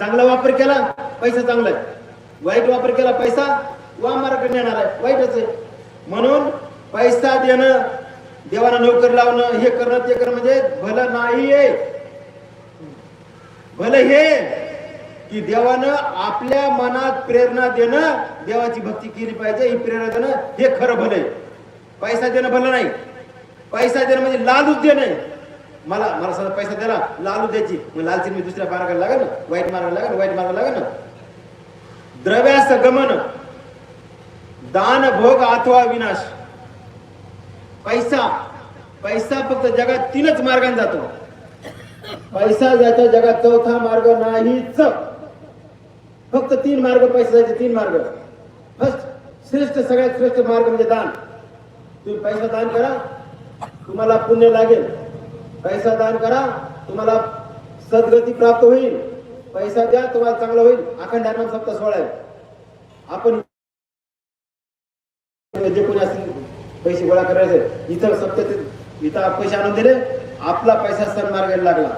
चांगला वापर केला पैसा चांगला आहे. वाईट वापर केला पैसा वा मार्ग येणार आहे. वाईटच आहे. म्हणून पैसा देणं देवाला नोकर लावणं हे करणं ते करणं म्हणजे भलं नाही भलं हे की देवानं आपल्या मनात प्रेरणा देणं देवाची भक्ती केली पाहिजे ही प्रेरणा देणं हे खरं भलं आहे. पैसा देणं भलं नाही. पैसा देणं म्हणजे लालूच देणं मला मला सगळं पैसा द्याला लालू द्यायची. मग लालची मी दुसऱ्या मार्गाला लागेल ना वाईट मार्गाला लागेल वाईट मार्गाला लागेल ना द्रव्यास गमन दान भोग अथवा विनाश. पैसा पैसा फक्त जगात तीनच मार्गाने जातो. पैसा जायचा जगात चौथा मार्ग नाहीच. फक्त तीन मार्ग पैसा जायचे तीन मार्ग. फर्स्ट श्रेष्ठ सगळ्यात श्रेष्ठ मार्ग म्हणजे दान. तुम्ही पैसा दान करा. तुम्हाला पुण्य लागेल. पैसा दान करा तुम्हाला सद्गती प्राप्त होईल. पैसा द्या तुम्हाला चांगलं होईल. अखंड हनुमान सप्ताह सोहळा आपण जे कोणी असतील पैसे गोळा करायचे इथं सप्ताह इथं पैसे आणून दिले आपला पैसा सन्मार्गाला लागला.